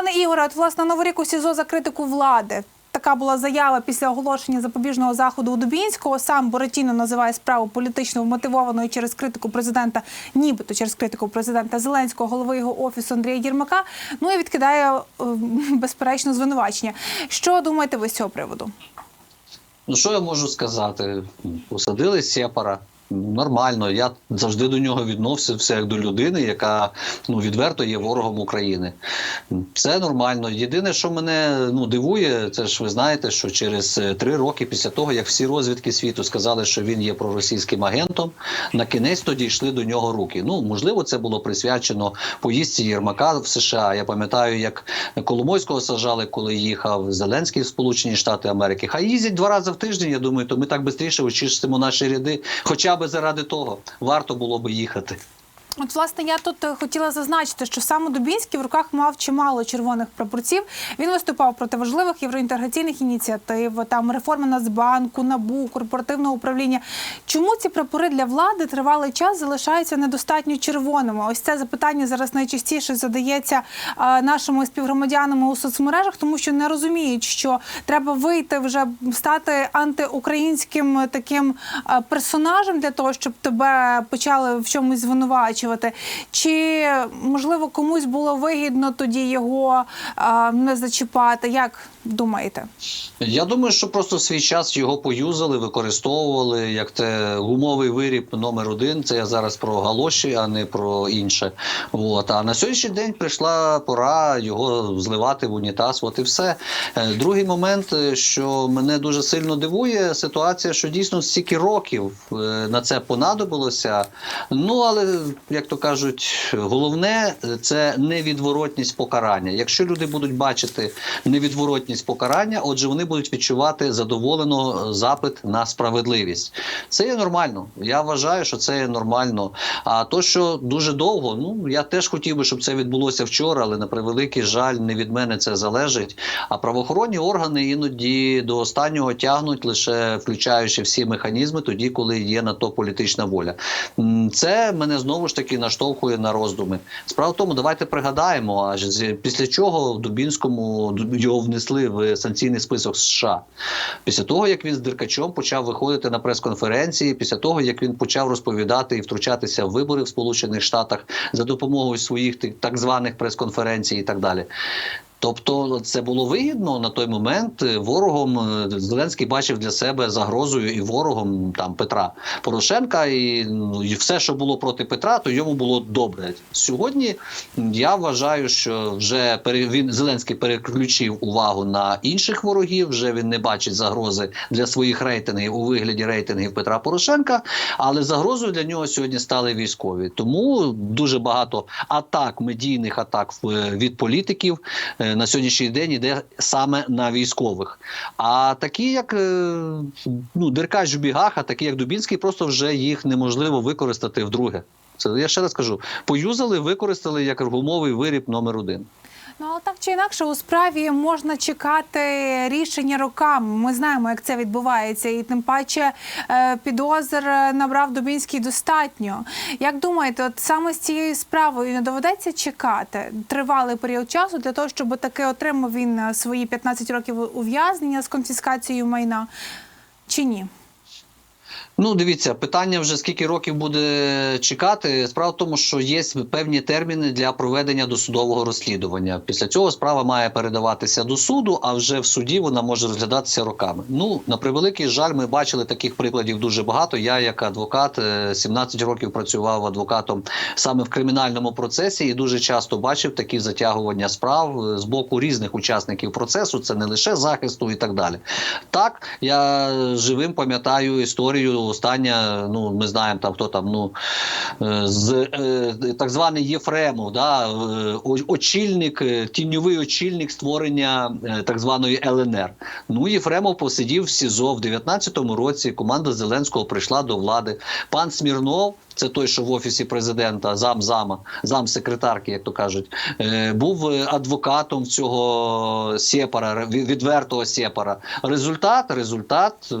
Пане Ігоре, от власне новий рік у СІЗО за критику влади. Така була заява після оголошення запобіжного заходу у Дубінського. Сам Боретіно називає справу політично вмотивованою через критику президента, нібито через критику президента Зеленського, голови його офісу Андрія Єрмака. Ну і відкидає е, безперечно звинувачення. Що думаєте ви з цього приводу? Ну що я можу сказати? Посадили Сєпара. Нормально, я завжди до нього відносився як до людини, яка ну відверто є ворогом України. Все нормально. Єдине, що мене ну дивує, це ж ви знаєте, що через е, три роки після того, як всі розвідки світу сказали, що він є проросійським агентом, на кінець тоді йшли до нього руки. Ну можливо, це було присвячено поїздці Єрмака в США. Я пам'ятаю, як Коломойського сажали, коли їхав Зеленський в Сполучені Штати Америки. Хай їздять два рази в тиждень. Я думаю, то ми так швидше очистимо наші ряди. Хоча б заради того варто було би їхати. От, власне, я тут е, хотіла зазначити, що саме Дубінський в руках мав чимало червоних прапорців. Він виступав проти важливих євроінтеграційних ініціатив, там реформи Нацбанку, НАБУ, корпоративного управління. Чому ці прапори для влади тривалий час залишаються недостатньо червоними? Ось це запитання зараз найчастіше задається нашими співгромадянами у соцмережах, тому що не розуміють, що треба вийти вже стати антиукраїнським таким персонажем для того, щоб тебе почали в чомусь звинувачувати. Чи можливо комусь було вигідно тоді його а, не зачіпати? Як думаєте? Я думаю, що просто в свій час його поюзали, використовували як те гумовий виріб номер один. Це я зараз про галоші, а не про інше. От. А на сьогоднішній день прийшла пора його зливати в унітаз. От і все. Е, Другий момент, е, що мене дуже сильно дивує, ситуація, що дійсно стільки років е, на це понадобилося. Ну але як то кажуть, головне це невідворотність покарання. Якщо люди будуть бачити невідворотність покарання, отже, вони будуть відчувати задоволено е, запит на справедливість. Це є нормально. Я вважаю, що це є нормально. А то, що дуже довго, ну я теж хотів би, щоб це відбулося вчора, але на превеликий жаль, не від мене це залежить. А правоохоронні органи іноді до останнього тягнуть, лише включаючи всі механізми, тоді, коли є на то політична воля. Це мене знову ж таки наштовхує на роздуми. Справа в тому, давайте пригадаємо, аж після чого в Дубінському його внесли в санкційний список США. Після того, як він з Деркачом почав виходити на прес-конференції, після того, як він почав розповідати і втручатися в вибори в Сполучених Штатах за допомогою своїх так званих прес-конференцій і так далі. Тобто це було вигідно на той момент. е, Ворогом е, Зеленський бачив для себе загрозою і ворогом там Петра Порошенка, і, ну, і все, що було проти Петра, то йому було добре. Сьогодні я вважаю, що вже пере- він Зеленський переключив увагу на інших ворогів. Вже він не бачить загрози для своїх рейтингів у вигляді рейтингів Петра Порошенка. Але загрозою для нього сьогодні стали військові. Тому дуже багато атак, медійних атак е, від політиків на сьогоднішній день іде саме на військових. А такі, як е, ну, Деркач в бігах, а такі, як Дубінський, просто вже їх неможливо використати вдруге. Це я ще раз кажу: поюзали, використали як гумовий виріб номер один. Ну, але так чи інакше у справі можна чекати рішення роками. Ми знаємо, як це відбувається, і тим паче е, підозр набрав Дубінський достатньо. Як думаєте, от саме з цією справою не доведеться чекати тривалий період часу для того, щоб таки отримав він е, свої 15 років ув'язнення з конфіскацією майна, чи ні? Ну, дивіться, питання вже скільки років буде чекати. Справа в тому, що є певні терміни для проведення досудового розслідування. Після цього справа має передаватися до суду, а вже в суді вона може розглядатися роками. Ну на превеликий жаль, ми бачили таких прикладів дуже багато. Я, як адвокат, е, 17 років працював адвокатом саме в кримінальному процесі, і дуже часто бачив такі затягування справ е, з боку різних учасників процесу. Це не лише захисту і так далі. Так, я живим пам'ятаю історію. Остання, ну ми знаємо там, хто там, ну е, з е, так званий Єфремов, да, е, очільник, тіньовий очільник створення так званої ЛНР. Ну, Єфремов посидів в СІЗО в 19-му році. Команда Зеленського прийшла до влади. Пан Смірнов. Це той, що в офісі президента, зам-зама, зам-секретарки, як то кажуть, був адвокатом цього сепара, ві- відвертого сепара. Результат, результат.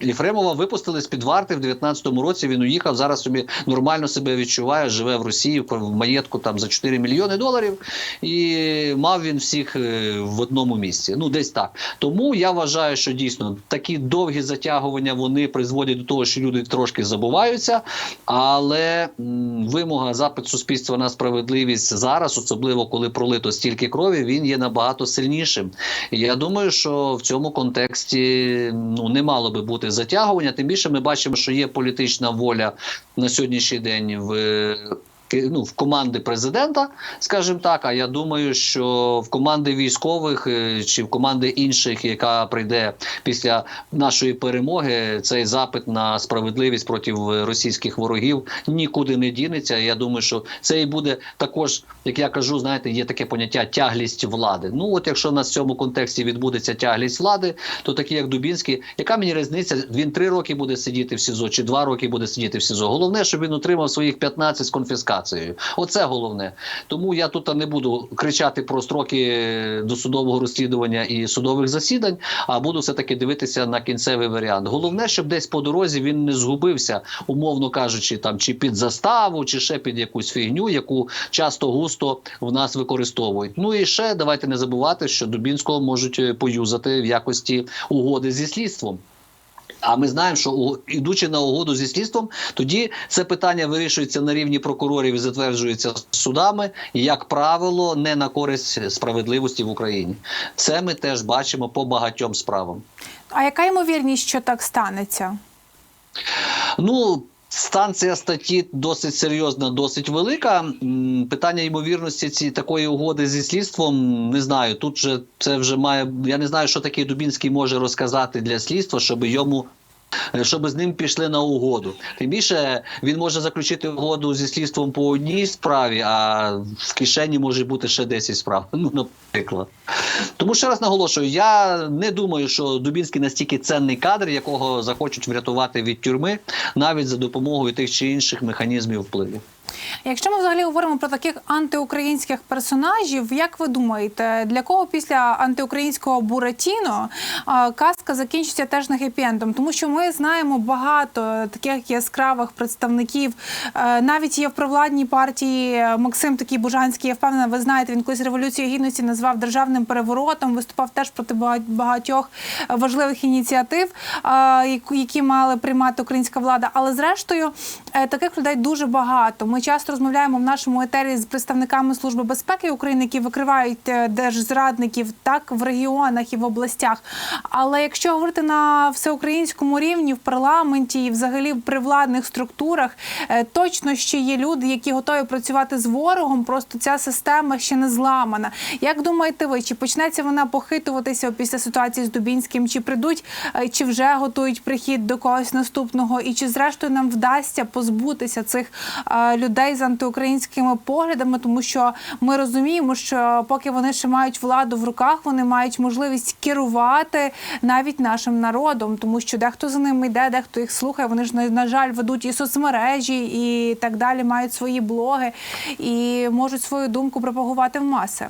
Єфремова випустили з під варти в 19-му році. Він уїхав. Зараз собі нормально себе відчуває, живе в Росії в маєтку там за 4 мільйони доларів, і мав він всіх е, в одному місці. Ну, десь так. Тому я вважаю, що дійсно такі довгі затягування вони призводять до того, що люди трошки забуваються. Але вимога запит суспільства на справедливість зараз, особливо коли пролито стільки крові, він є набагато сильнішим. Я думаю, що в цьому контексті ну не мало би бути затягування. Тим більше ми бачимо, що є політична воля на сьогоднішній день в. Ну, в команди президента, скажімо так. А я думаю, що в команди військових е, чи в команди інших, яка прийде після нашої перемоги, цей запит на справедливість проти російських ворогів нікуди не дінеться. Я думаю, що це і буде також, як я кажу, знаєте, є таке поняття тяглість влади. Ну от якщо в цьому контексті відбудеться тяглість влади, то такі як Дубінський, яка мені різниця? Він три роки буде сидіти в СІЗО, чи два роки буде сидіти в СІЗО. Головне, щоб він отримав своїх 15 з конфіскацією. Оце головне. Тому я тут не буду кричати про строки досудового розслідування і судових засідань, а буду все таки дивитися на кінцевий варіант. Головне, щоб десь по дорозі він не згубився, умовно кажучи, там чи під заставу, чи ще під якусь фігню, яку часто густо в нас використовують. Ну і ще давайте не забувати, що Дубінського можуть е, поюзати в якості угоди зі слідством. А ми знаємо, що ідучи на угоду зі слідством, тоді це питання вирішується на рівні прокурорів і затверджується судами, як правило, не на користь справедливості в Україні. Це ми теж бачимо по багатьом справам. А яка ймовірність, що так станеться? Ну. Станція статті досить серйозна, досить велика. Питання ймовірності ці такої угоди зі слідством не знаю. Тут же це вже має. Я не знаю, що таке Дубінський може розказати для слідства, щоб йому. Е, Щоб з ним пішли на угоду. Тим більше він може заключити угоду зі слідством по одній справі, а в кишені може бути ще 10 справ. Ну, наприклад. Тому ще раз наголошую: я не думаю, що Дубінський настільки ценний кадр, якого захочуть врятувати від тюрми, навіть за допомогою тих чи інших механізмів впливу. Якщо ми взагалі говоримо про таких антиукраїнських персонажів, як ви думаєте, для кого після антиукраїнського Буратіно казка закінчиться теж не хеппі-ендом? Тому що ми знаємо багато таких яскравих представників. Е, Навіть є в провладній партії Максим такий Бужанський. Я впевнена, ви знаєте, він колись революцію гідності назвав державним переворотом. Виступав теж проти багатьох важливих ініціатив, які мали приймати українська влада. Але зрештою е, таких людей дуже багато. Ми часто розмовляємо в нашому етері з представниками служби безпеки України, які викривають е, держзрадників так в регіонах і в областях. Але якщо говорити на всеукраїнському рівні в парламенті і взагалі при владних структурах, е, точно ще є люди, які готові працювати з ворогом. Просто ця система ще не зламана. Як думаєте ви, чи почнеться вона похитуватися після ситуації з Дубінським? Чи прийдуть, е, чи вже готують прихід до когось наступного? І чи зрештою нам вдасться позбутися цих е, людей з антиукраїнськими поглядами? Тому що ми розуміємо, що поки вони ще мають владу в руках, вони мають можливість керувати навіть нашим народом, тому що дехто за ними йде, дехто їх слухає. Вони ж на, жаль ведуть і соцмережі, і так далі, мають свої блоги і можуть свою думку пропагувати в маси.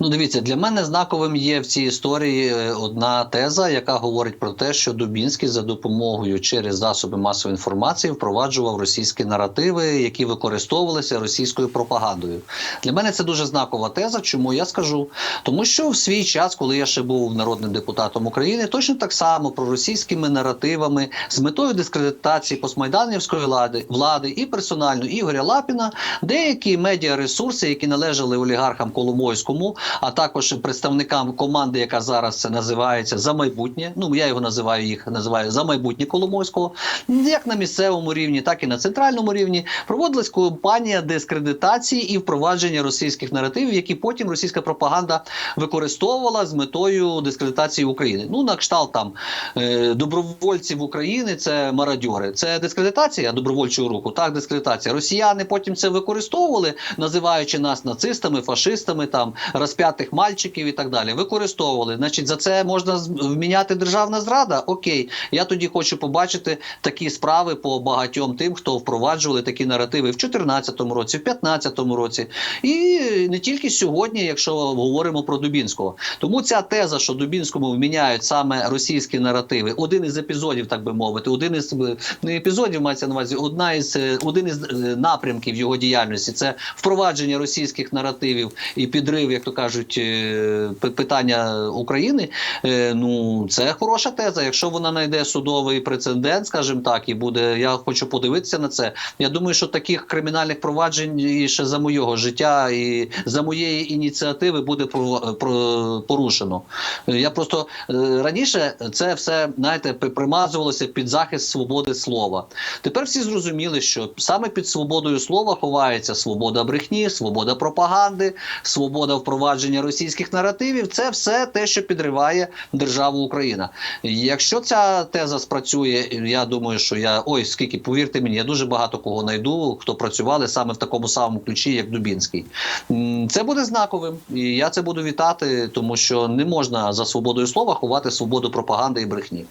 Ну, дивіться, для мене знаковим є в цій історії е, одна теза, яка говорить про те, що Дубінський за допомогою через засоби масової інформації впроваджував російські наративи, які використовувалися російською пропагандою. Для мене це дуже знакова теза. Чому я скажу? Тому що в свій час, коли я ще був народним депутатом України, точно так само проросійськими наративами з метою дискредитації постмайданівської влади, влади і персонально Ігоря Лапіна, деякі медіаресурси, які належали олігархам Коломойському, а також представникам команди, яка зараз це називається за майбутнє. Ну я його називаю їх називаю за майбутнє Коломойського, як на місцевому рівні, так і на центральному рівні проводилась кампанія дискредитації і впровадження російських наративів, які потім російська пропаганда використовувала з метою дискредитації України. Ну на кшталт там е, добровольців України це мародьори. Це дискредитація добровольчого руху. Так, дискредитація. Росіяни потім це використовували, називаючи нас нацистами, фашистами, там розп'ятих мальчиків і так далі. Використовували. Значить, за це можна вміняти державна зрада. Окей, я тоді хочу побачити такі справи по багатьом тим, хто впроваджували такі наративи в 2014 році, в 2015 році, і не тільки сьогодні, якщо говоримо про Дубінського. Тому ця теза, що Дубінському вміняють саме російські наративи, один із епізодів, так би мовити, один із е, не епізодів мається на увазі, одна із е, один із е, напрямків його діяльності це впровадження російських наративів і підрив, як то кажуть, е, питання України. Е, Ну це хороша теза. Якщо вона знайде судовий прецедент, скажімо так, і буде. Я хочу подивитися на це. Я думаю, що таких кримінальних проваджень і ще за моєго життя і за моєї ініціативи буде порушено. Е, Я просто раніше це все знаєте, примазувалося під захист свободи слова. Тепер всі зрозуміли, що саме під свободою слова ховається свобода брехні, свобода пропаганди, свобода впровадження російських наративів. Це все те, що підриває державу Україна. Якщо ця теза спрацює, я думаю, що я ой, скільки повірте мені, я дуже багато кого знайду, хто працювали саме в такому самому ключі, як Дубінський. Це буде знаковим, і я це буду вітати, тому що не можна за свободою слова ховати свободу пропаганди і брехні.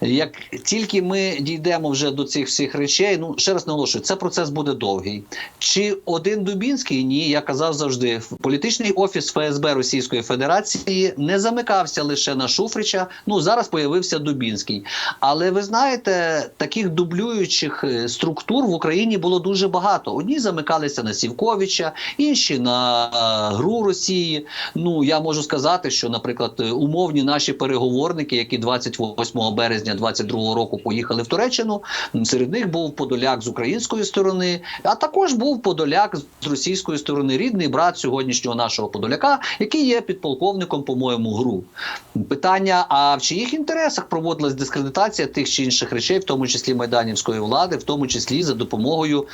Як тільки ми дійдемо вже до цих всіх речей, ну ще раз наголошую, це процес буде довгий. Чи один Дубінський? Ні, я казав завжди. Політичний офіс ФСБ Російської Федерації не замикався лише на Шуфрича. Ну зараз появився Дубінський. Але ви знаєте, таких дублюючих е, структур в Україні було дуже багато. Одні замикалися на Сівковича, інші на е, гру Росії. Ну я можу сказати, що, наприклад, умовні наші переговорники, які 28 березня 22 року поїхали в Туреччину. Серед них був Подоляк з української сторони, а також був Подоляк з російської сторони, рідний брат сьогоднішнього нашого Подоляка, який є підполковником, по-моєму, гру. Питання: а в чиїх інтересах проводилась дискредитація тих чи інших речей, в тому числі майданівської влади, в тому числі за допомогою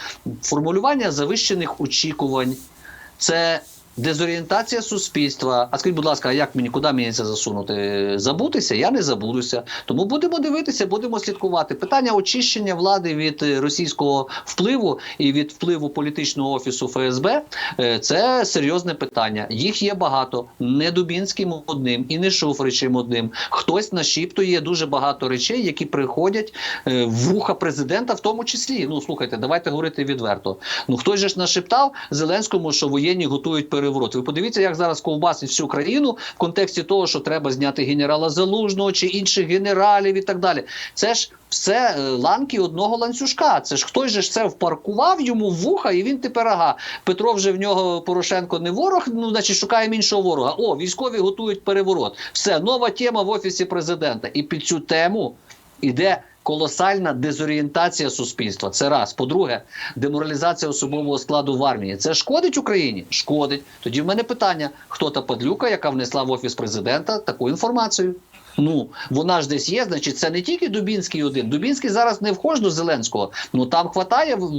формулювання завищених очікувань. Це дезорієнтація суспільства. А скажіть, будь ласка, як мені куди мені це засунути? Забутися? Я не забудуся. Тому будемо дивитися, будемо слідкувати. Питання очищення влади від е, російського впливу і від впливу політичного офісу ФСБ е, це серйозне питання. Їх є багато. Не Дубінським одним і не Шуфричем одним. Хтось нашіптує дуже багато речей, які приходять е, в вуха президента, в тому числі. Ну слухайте, давайте говорити відверто. Ну хтось же ж нашептав Зеленському, що воєнні готують переворот. Ви подивіться, як зараз ковбасить всю країну в контексті того, що треба зняти генерала Залужного чи інших генералів і так далі. Це ж все е, ланки одного ланцюжка. Це ж хтось же ж це впаркував йому в вуха, і він тепер ага. Петро вже в нього Порошенко не ворог, ну значить шукаємо іншого ворога. О, військові готують переворот. Все нова тема в офісі президента. І під цю тему іде. Колосальна дезорієнтація суспільства. Це раз. По-друге, деморалізація особового складу в армії. Це шкодить Україні? Шкодить. Тоді в мене питання: хто та падлюка, яка внесла в офіс президента таку інформацію? Ну вона ж десь є. Значить, це не тільки Дубінський один. Дубінський зараз не вхож до Зеленського. Ну там хватає в,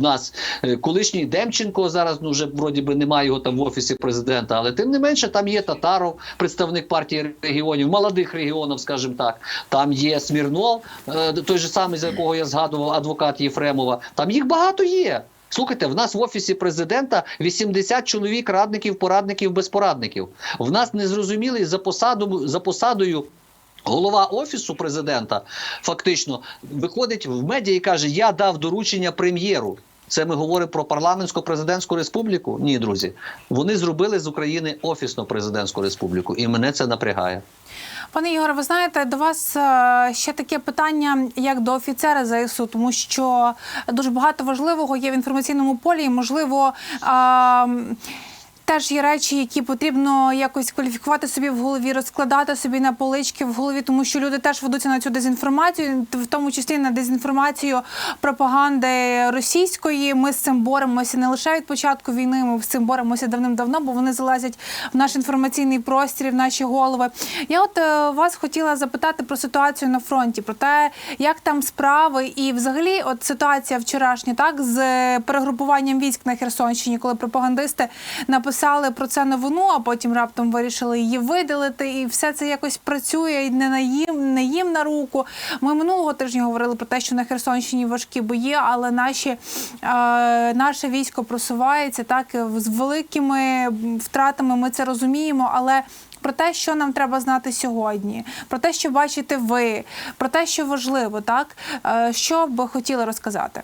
нас е, колишній Демченко. Зараз ну вже вроді би немає його там в офісі президента, але тим не менше там є Татаров, представник партії регіонів, молодих регіонів, скажімо так. Там є Смірнов, е, той же самий, за якого я згадував, адвокат Єфремова. Там їх багато є. Слухайте, в нас в офісі президента 80 чоловік, радників, порадників, безпорадників. В нас незрозумілий за посаду за посадою. Голова офісу президента фактично виходить в медіа і каже: Я дав доручення прем'єру. Це ми говоримо про парламентсько-президентську республіку? Ні, друзі. Вони зробили з України офісно президентську республіку, і мене це напрягає. Пане Ігоре, ви знаєте, до вас е, ще таке питання, як до офіцера ЗСУ, тому що дуже багато важливого є в інформаційному полі, і можливо. а, Теж є речі, які потрібно якось кваліфікувати собі в голові, розкладати собі на полички в голові, тому що люди теж ведуться на цю дезінформацію, в тому числі на дезінформацію пропаганди російської. Ми з цим боремося не лише від початку війни. Ми з цим боремося давним-давно, бо вони залазять в наш інформаційний простір, в наші голови. Я от е, вас хотіла запитати про ситуацію на фронті, про те, як там справи, і взагалі, от ситуація вчорашня, так з перегрупуванням військ на Херсонщині, коли пропагандисти написали написали про це новину, а потім раптом вирішили її видалити, і все це якось працює і не на їм, не їм на руку. Ми минулого тижня говорили про те, що на Херсонщині важкі бої, але наші е, наше військо просувається так з великими втратами. Ми це розуміємо, але. Про те, що нам треба знати сьогодні, про те, що бачите ви, про те, що важливо, так Е, що б хотіли розказати?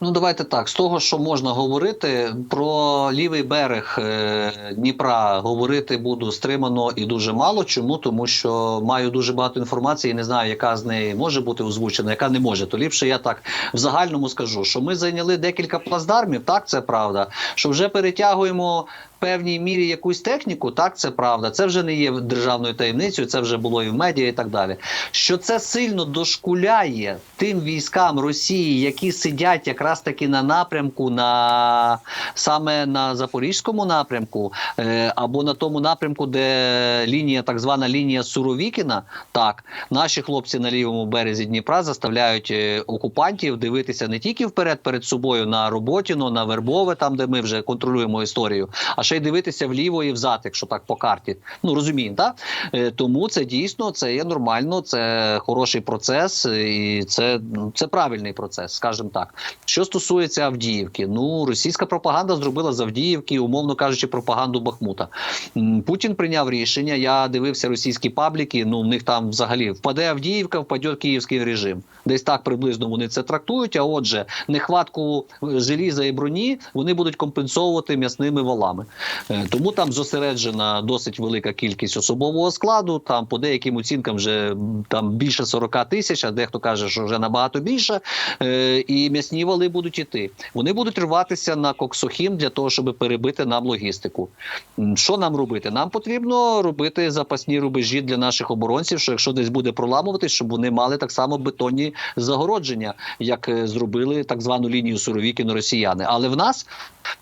Ну, давайте так. З того, що можна говорити, про лівий берег е, Дніпра говорити буду стримано і дуже мало. Чому? Тому що маю дуже багато інформації, і не знаю, яка з неї може бути озвучена, яка не може. То ліпше я так в загальному скажу, що ми зайняли декілька плацдармів, так це правда. Що вже перетягуємо. Певній мірі якусь техніку, так це правда. Це вже не є державною таємницею, це вже було і в медіа, і так далі. Що це сильно дошкуляє тим військам Росії, які сидять якраз таки на напрямку, на саме на запорізькому напрямку, е, або на тому напрямку, де лінія, так звана лінія Суровікіна. Так, наші хлопці на лівому березі Дніпра заставляють е, окупантів дивитися не тільки вперед перед собою на Роботіно, на Вербове, там де ми вже контролюємо історію, а ще й дивитися вліво і взад, якщо так по карті. Ну розуміємо, так? Е, Тому це дійсно це є нормально, це хороший процес, е, і це, ну, це правильний процес, скажімо так. Що стосується Авдіївки, ну російська пропаганда зробила з Авдіївки, умовно кажучи, пропаганду Бахмута. Путін прийняв рішення. Я дивився російські пабліки. Ну в них там взагалі впаде Авдіївка, впаде київський режим. Десь так приблизно вони це трактують. А отже, нехватку желіза і броні вони будуть компенсовувати м'ясними валами. Е, Тому там зосереджена досить велика кількість особового складу. Там по деяким оцінкам вже там більше 40 тисяч, а дехто каже, що вже набагато більше. Е, І м'ясні вали будуть іти. Вони будуть рватися на Коксохім для того, щоб перебити нам логістику. Що нам робити? Нам потрібно робити запасні рубежі для наших оборонців, що якщо десь буде проламуватись, щоб вони мали так само бетонні загородження, як е, зробили так звану лінію Суровікіно росіяни. Але в нас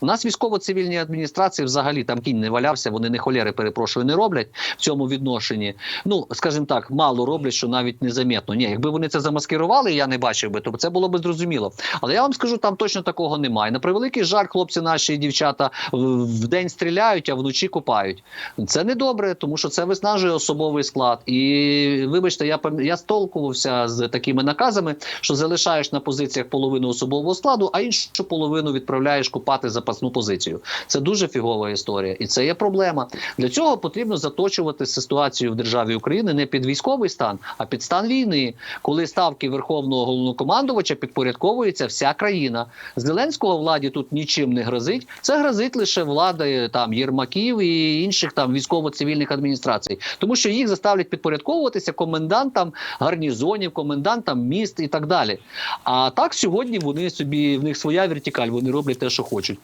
у нас військово-цивільні адміністрації взагалі там кінь не валявся, вони не холєри, перепрошую, не роблять в цьому відношенні. Ну, скажімо так, мало роблять, що навіть незамітно. Ні, якби вони це замаскирували, я не бачив би, то це було б зрозуміло. Але я вам скажу, там точно такого немає. На превеликий жаль, хлопці наші і дівчата в- вдень стріляють, а вночі копають. Це не добре, тому що це виснажує особовий склад. І вибачте, я я столкувався з такими наказами, що залишаєш на позиціях половину особового складу, а іншу половину відправляєш купати запасну позицію. Це дуже фігова історія, і це є проблема. Для цього потрібно заточувати ситуацію в державі України не під військовий стан, а під стан війни, коли ставки верховного головнокомандувача підпорядковується вся країна. Зеленського владі тут нічим не грозить. Це грозить лише влада е, там Єрмаків і інших там військово-цивільних адміністрацій, тому що їх заставлять підпорядковуватися комендантам гарнізонів, комендантам міст і так далі. А так сьогодні вони собі в них своя вертикаль, вони роблять те, що хочуть.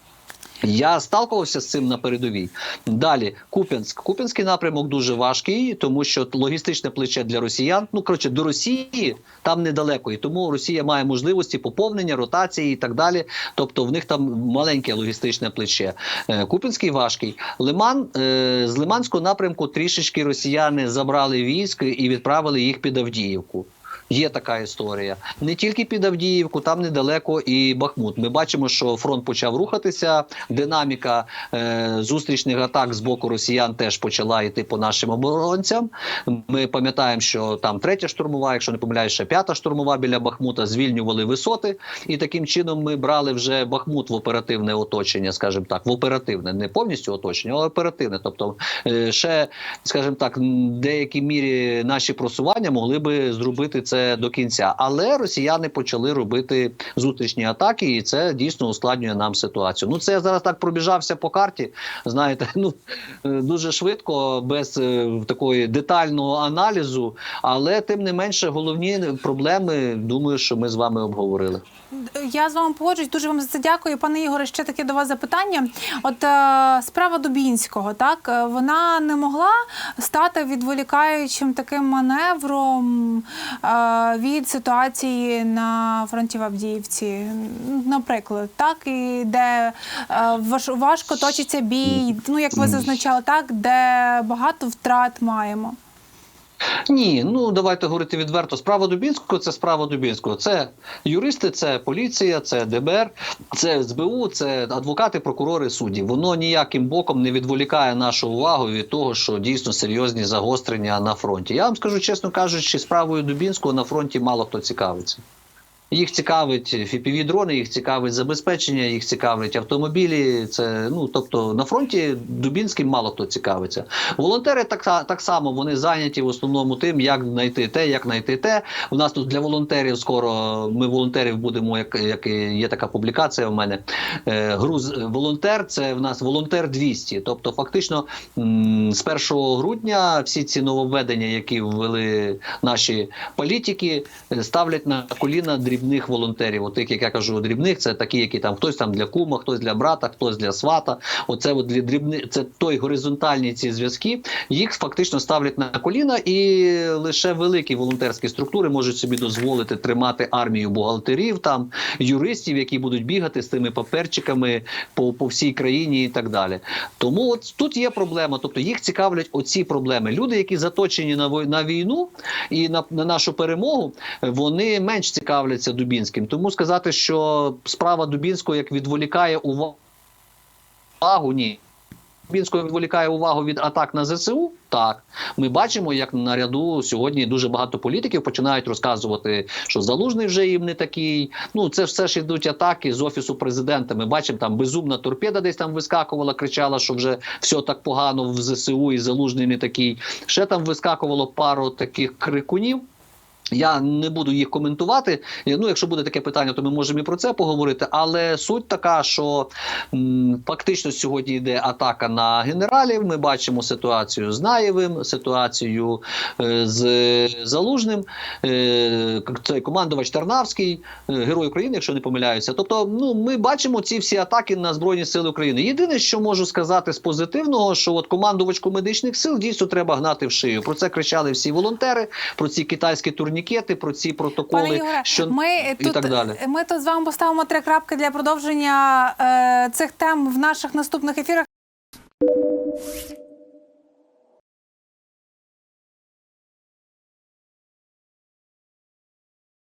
Я сталкувався з цим на передовій. Далі Куп'янськ. Куп'янський напрямок дуже важкий, тому що логістичне плече для росіян. Ну коротше, до Росії там недалеко, і тому Росія має можливості поповнення, ротації і так далі. Тобто в них там маленьке логістичне плече. Е, Куп'янський важкий. Лиман е, з Лиманського напрямку трішечки росіяни забрали військ і відправили їх під Авдіївку. Є така історія. Не тільки під Авдіївку, там недалеко і Бахмут. Ми бачимо, що фронт почав рухатися. Динаміка е, зустрічних атак з боку росіян теж почала йти по нашим оборонцям. Ми пам'ятаємо, що там третя штурмова, якщо не помиляюсь, ще п'ята штурмова біля Бахмута звільнювали висоти, і таким чином ми брали вже Бахмут в оперативне оточення, скажімо так, в оперативне, не повністю оточення, але оперативне. Тобто, е, ще, скажімо так, в деякій мірі наші просування могли би зробити це до кінця. Але росіяни почали робити зустрічні атаки, і це дійсно ускладнює нам ситуацію. Ну це я зараз так пробіжався по карті. Знаєте, ну дуже швидко, без е, такої детального аналізу. Але тим не менше, головні проблеми, думаю, що ми з вами обговорили. Я з вами погоджуюсь. Дуже вам за це дякую. Пане Ігоре, ще таке до вас запитання. От е, справа Дубінського, так е, вона не могла стати відволікаючим таким маневром е, від ситуації на фронті в Авдіївці, наприклад, так і де е, важко точиться бій. Ну як ви зазначали, так де багато втрат маємо. Ні, ну давайте говорити відверто. Справа Дубінського це справа Дубінського. Це юристи, це поліція, це ДБР, це СБУ, це адвокати, прокурори, судді. Воно ніяким боком не відволікає нашу увагу від того, що дійсно серйозні загострення на фронті. Я вам скажу чесно кажучи, справою Дубінського на фронті мало хто цікавиться. Їх цікавить fpv дрони, їх цікавить забезпечення, їх цікавить автомобілі. Це ну тобто на фронті Дубінським мало хто цікавиться. Волонтери так, так само вони зайняті в основному тим, як знайти те, як знайти те. У нас тут для волонтерів скоро ми волонтерів будемо, як, як є така публікація. У мене е, груз волонтер. Це в нас волонтер 200. Тобто, фактично з 1 грудня всі ці нововведення, які ввели наші політики, ставлять на коліна дрібних волонтерів. От тих, як я кажу, дрібних, це такі, які там хтось там для кума, хтось для брата, хтось для свата. Оце от для дрібних, це той горизонтальні ці зв'язки. Їх фактично ставлять на коліна, і лише великі волонтерські структури можуть собі дозволити тримати армію бухгалтерів, там юристів, які будуть бігати з тими паперчиками по, по всій країні і так далі. Тому от тут є проблема. Тобто їх цікавлять оці проблеми. Люди, які заточені на війну і на, на нашу перемогу, вони менш цікавляться Дубінським. Тому сказати, що справа Дубінського як відволікає увагу, ні. Дубінського відволікає увагу від атак на ЗСУ. Так, ми бачимо, як на ряду сьогодні дуже багато політиків починають розказувати, що залужний вже їм не такий. Ну це все ж ідуть атаки з офісу президента. Ми бачимо, там безумна торпеда десь там вискакувала, кричала, що вже все так погано в ЗСУ і залужний не такий. Ще там вискакувало пару таких крикунів. Я не буду їх коментувати. Ну, якщо буде таке питання, то ми можемо і про це поговорити. Але суть така, що м, фактично сьогодні йде атака на генералів. Ми бачимо ситуацію з Наєвим, ситуацію е, з Залужним. Е, цей командувач Тарнавський, е, герой України, якщо не помиляюся. Тобто, ну ми бачимо ці всі атаки на збройні сили України. Єдине, що можу сказати з позитивного, що от командувачку медичних сил дійсно треба гнати в шию. Про це кричали всі волонтери, про ці китайські турнікети, про ці протоколи, Пане Ігоре, що ми і тут, так далі. Ми тут з вами поставимо три крапки для продовження е, цих тем в наших наступних ефірах.